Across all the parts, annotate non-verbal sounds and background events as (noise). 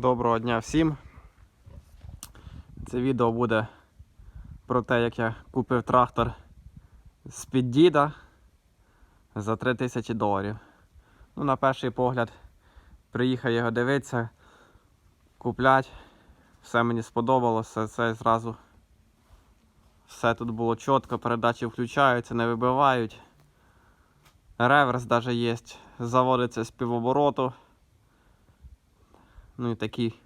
Доброго дня всім. Це відео буде про те, як я купив трактор з-під діда за 3000 доларів. Ну, на перший погляд, приїхав його дивитися, куплять. Все мені сподобалося, це зразу все тут було чітко, передачі включаються, не вибивають. Реверс навіть є, заводиться з півобороту. Ну і такий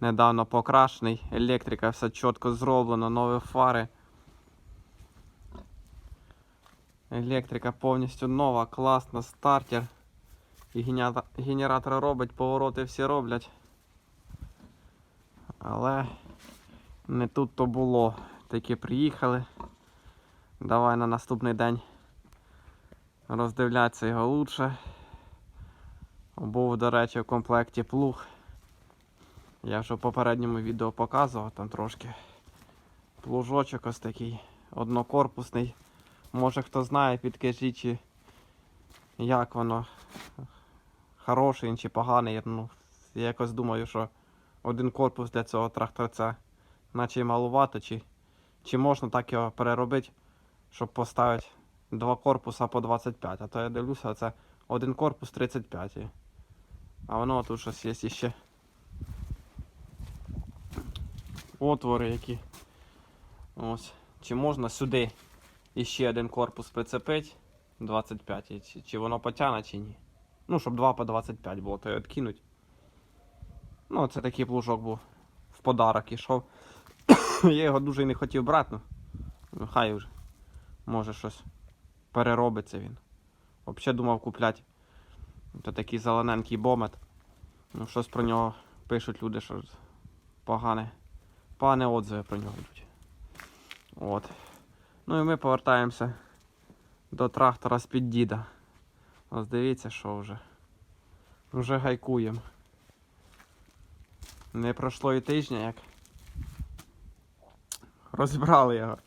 недавно покрашений. Електрика, все чітко зроблено, нові фари. Електрика повністю нова, класна, стартер. І генератор робить, повороти всі роблять. Але не тут то було. Такі приїхали. Давай на наступний день роздивлятися його лучше. Був, до речі, в комплекті плуг. Я вже в попередньому відео показував там трошки. Плужочок ось такий однокорпусний. Може хто знає, підкажіть, чи як воно хороший чи поганий. Ну, я якось думаю, що один корпус для цього тракторця наче малувато, чи, чи можна так його переробити, щоб поставити два корпуса по 25. А то я дивлюся, це один корпус 35. І- А воно тут щось є ще. Отвори які. Ось. Чи можна сюди іще один корпус прицепити 25, чи, чи воно потягне, чи ні. Ну, щоб 2 по 25 було, то й відкинуть. Ну, це такий плужок був. В подарок ішов. (coughs) Я його дуже й не хотів брати, ну. Хай вже. Може щось переробиться він. Взагалі думав купляти. То такий зелененький бомет. Ну, щось про нього пишуть люди, що погане. Погане отзиви про нього йдуть. От. Ну і ми повертаємося до трактора з-під діда. Ось дивіться, що вже. Вже гайкуємо. Не пройшло і тижня, як розібрали його.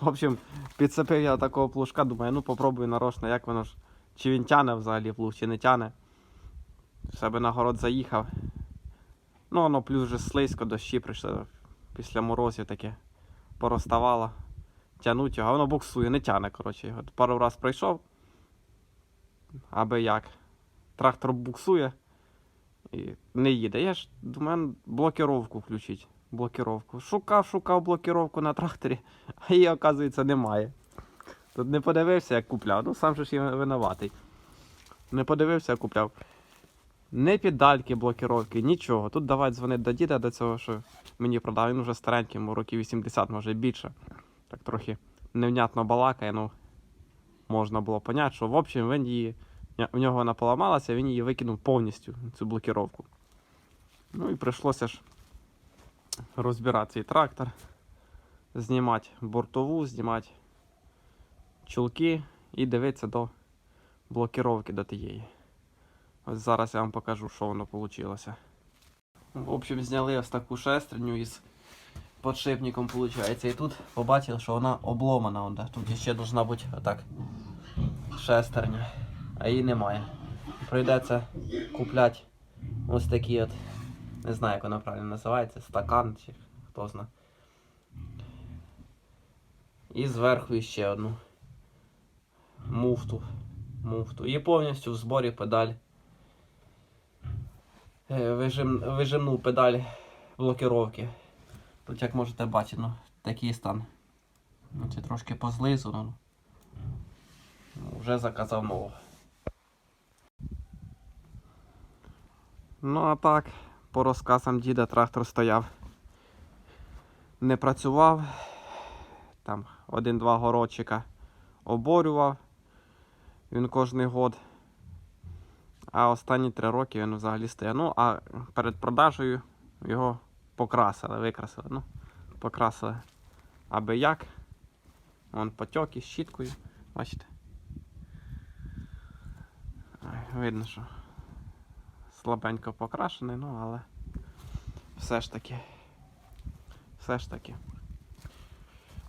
В общем, підцепив я такого плужка, думаю, ну попробую нарочно, як воно ж. Чи він тяне взагалі плуг, чи не тяне. В себе на город заїхав. Ну, воно плюс вже слизько, дощі прийшли після морозів таке пороставало. Тянуть його, а воно буксує, не тяне, коротше. Його. Пару раз пройшов. Аби як. Трактор буксує і не їде. Я ж думаю, блокіровку включить. Блокіровку. Шукав, шукав блокіровку на тракторі, (laughs) а її, оказується, немає. Тут не подивився, як купляв. Ну, сам же ж і винуватий. Не подивився, як купляв. Не педальки, блокіровки, нічого. Тут давай дзвонити до діда до цього, що мені продав. Він вже старенький, йому років 80, може більше. Так трохи невнятно балакає, ну можна було поняти, що в общем він її. В нього вона поламалася, він її викинув повністю, цю блокіровку. Ну і прийшлося ж розбирати цей трактор, знімати бортову, знімати чулки і дивитися до блокіровки до тієї. Ось зараз я вам покажу, що воно вийшло. В общем, зняли ось таку шестерню із подшипником, виходить. І тут побачили, що вона обломана. Тут ще должна бути отак шестерня, а її немає. Прийдеться купляти ось такі от, не знаю, як вона правильно називається, стакан чи хто знає. І зверху ще одну муфту. муфту. І повністю в зборі педаль. Е, Вижим, вижимну педаль блокіровки. Тут, як можете бачити, ну, такий стан. Це трошки позлизано. Ну, Вже заказав нову. Ну а так, по розказам діда трактор стояв. Не працював. Там один-два городчика оборював. Він кожний год. А останні три роки він взагалі стояв. Ну, а перед продажею його покрасили, викрасили. Ну, покрасили аби як. Вон потьок із щіткою. Бачите? Видно, що слабенько покрашений, ну але все ж таки. Все ж таки.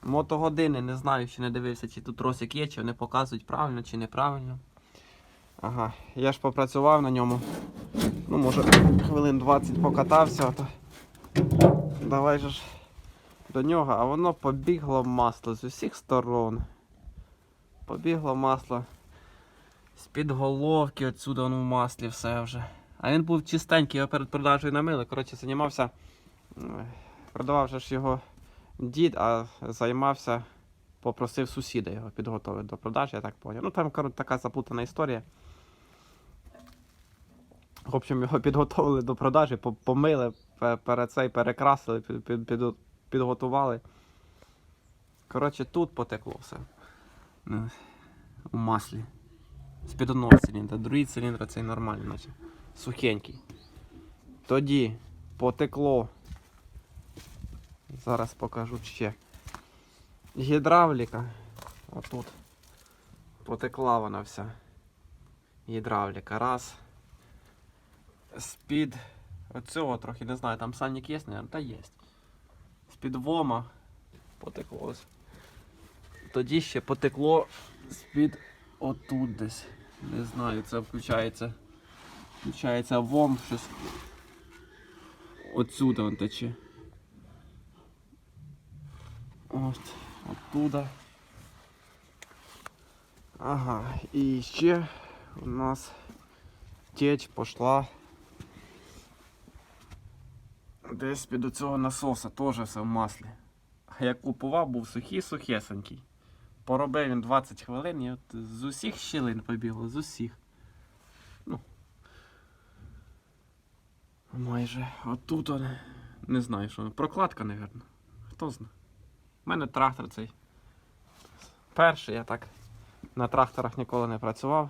Мотогодини, не знаю, чи не дивився, чи тут тросик є, чи вони показують правильно чи неправильно. Ага, я ж попрацював на ньому. Ну, може, хвилин 20 покатався, то давай же ж до нього, а воно побігло масло з усіх сторон. Побігло масло. З-під головки отсюди воно в маслі все вже. А він був чистенький, його перед продажею намили. Коротше, займався. Продавав же ж його дід, а займався, попросив сусіда його підготовити до продажі, я так поняв. Ну там коротше, така заплутана історія. В общем, його підготовили до продажі, помили, перед цей перекрасили, під, під, під- підготували. Коротше, тут потекло все. Ну, У маслі. З-під одного циліндра. Другий циліндр цей нормальний, наче. Сухенький. Тоді потекло. Зараз покажу ще. Гідравліка. Отут. Потекла вона вся. Гідравліка. Раз. З-під оцього трохи, не знаю, там сальник є, наверное? Та є. З-під вома потекло. Тоді ще потекло з-під отут десь. Не знаю, це включається. Включається вом щось. Отсюда он тече. От, оттуда. Ага, і ще у нас течь пошла десь під цього насоса, теж все в маслі. А як купував, був сухий сухесенький. Поробив він 20 хвилин і от з усіх щілин побігло, з усіх. Ну. Майже отут не знаю, що. Прокладка, напевно. Хто знає. У мене трактор цей. Перший я так на тракторах ніколи не працював.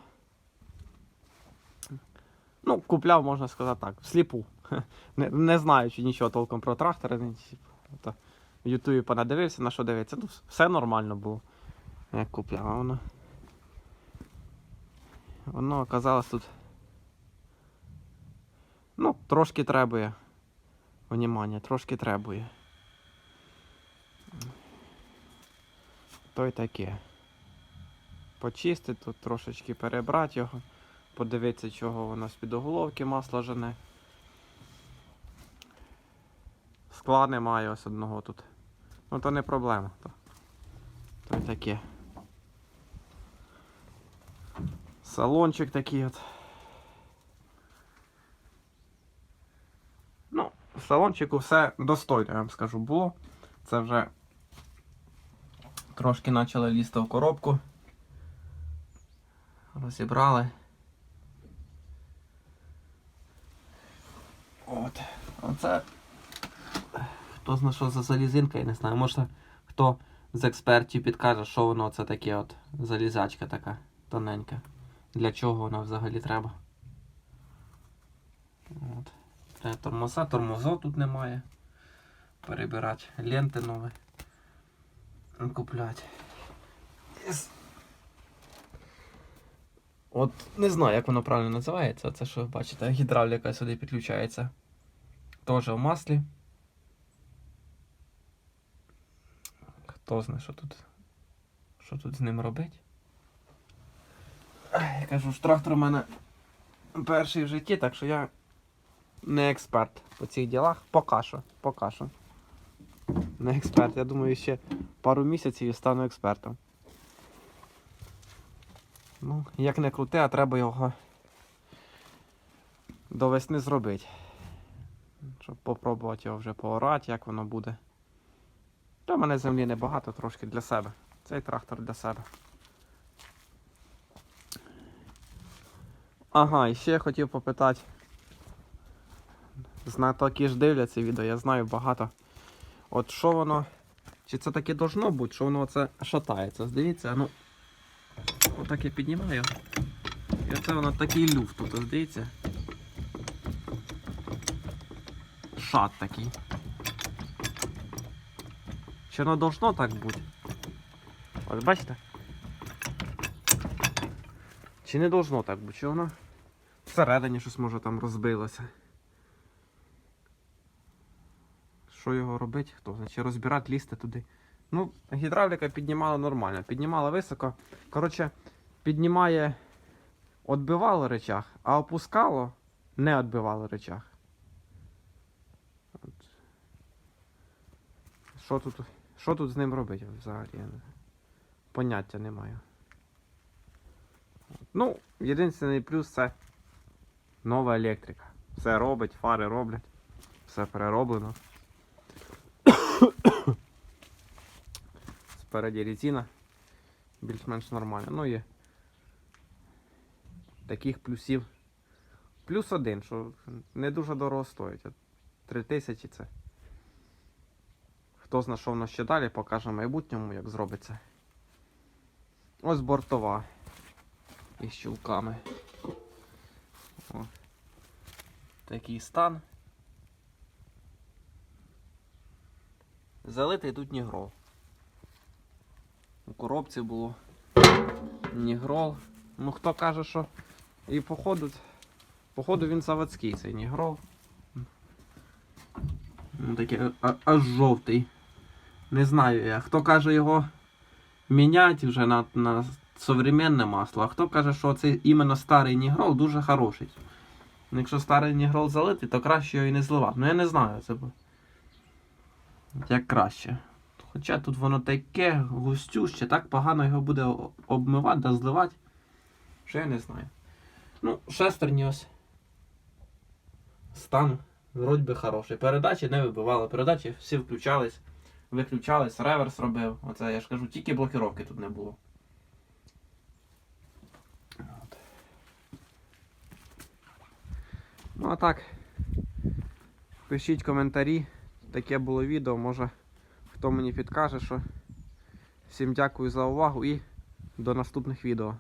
Ну, купляв, можна сказати так, всліпу. (laughs) Не, не знаючи нічого толком про трактори. В Ютубі понадивився, на що дивитися. Ну, все нормально було. Як купляв, а воно. Воно оказалось тут. Ну, трошки требує. Внимання, трошки требує. То й таке. Почистити тут трошечки перебрати його, подивитися, чого воно з-під оголовки масло жене. Скла немає ось одного тут. Ну то не проблема. То, то й таке. Салончик такий от. Ну, в салончику все достойно, я вам скажу, було. Це вже трошки почали лізти в коробку. Розібрали. От. Оце. Хто знає, що за залізинка, я не знаю. Може хто з експертів підкаже, що воно це таке от залізачка така тоненька. Для чого вона взагалі треба. От. Тормоза, тормозов тут немає. Перебирати ленти нові. Купляти. Yes. От не знаю, як воно правильно називається. Це що ви бачите, гідравліка сюди підключається. Теж в маслі. Хто знає, що тут. Що тут з ним робить? Я кажу, ж трактор у мене перший в житті, так що я не експерт по цих ділах. Поки що. Поки що. Не експерт. Я думаю, ще пару місяців і стану експертом. Ну, як не крути, а треба його до весни зробити. Щоб попробувати його вже поорати, як воно буде. Та в мене землі небагато, трошки для себе. Цей трактор для себе. Ага, і ще я хотів попитати. Знатоки ж дивляться відео, я знаю багато. От що воно. Чи це таке должно бути, що воно це шатається? Здається, ну. Отак я піднімаю. І оце воно такий люфт тут, здається. Шат такий. Чи воно должно так бути? Ось бачите? Чи не должно так бути? Чи воно всередині щось може там розбилося? Що його робити? Хто? Чи розбирати, лізти туди? Ну, гідравліка піднімала нормально, піднімала високо. Коротше, піднімає Отбивало речах, а опускало, не отбивало речах. От. Що тут, що тут з ним робити взагалі? Поняття не маю. Ну, єдиний плюс це нова електрика. Все робить, фари роблять, все перероблено. Спереді резина більш-менш нормальна. Ну є таких плюсів. Плюс один, що не дуже дорого стоїть. От Три тисячі це. Хто зна, що в нас ще далі, покаже в майбутньому, як зробиться. Ось бортова. Із щілками. О. Такий стан. Залитий тут нігрол. У коробці було нігрол. Ну хто каже, що і походу, походу він заводський цей нігрол. Ну, такий аж жовтий. Не знаю я. Хто каже його міняти вже на, на современне масло, а хто каже, що цей іменно старий нігрол дуже хороший. Ну, Якщо старий нігрол залитий, то краще його і не зливати. Ну я не знаю, це як краще. Хоча тут воно таке густюще, так погано його буде обмивати да зливати. Що я не знаю. Ну, шестерні ось. Стан вроді би хороший. Передачі не вибивали. Передачі всі включались, виключались, реверс робив. Оце я ж кажу, тільки блокировки тут не було. Ну а так. Пишіть коментарі. Таке було відео, може хто мені підкаже, що. Всім дякую за увагу і до наступних відео.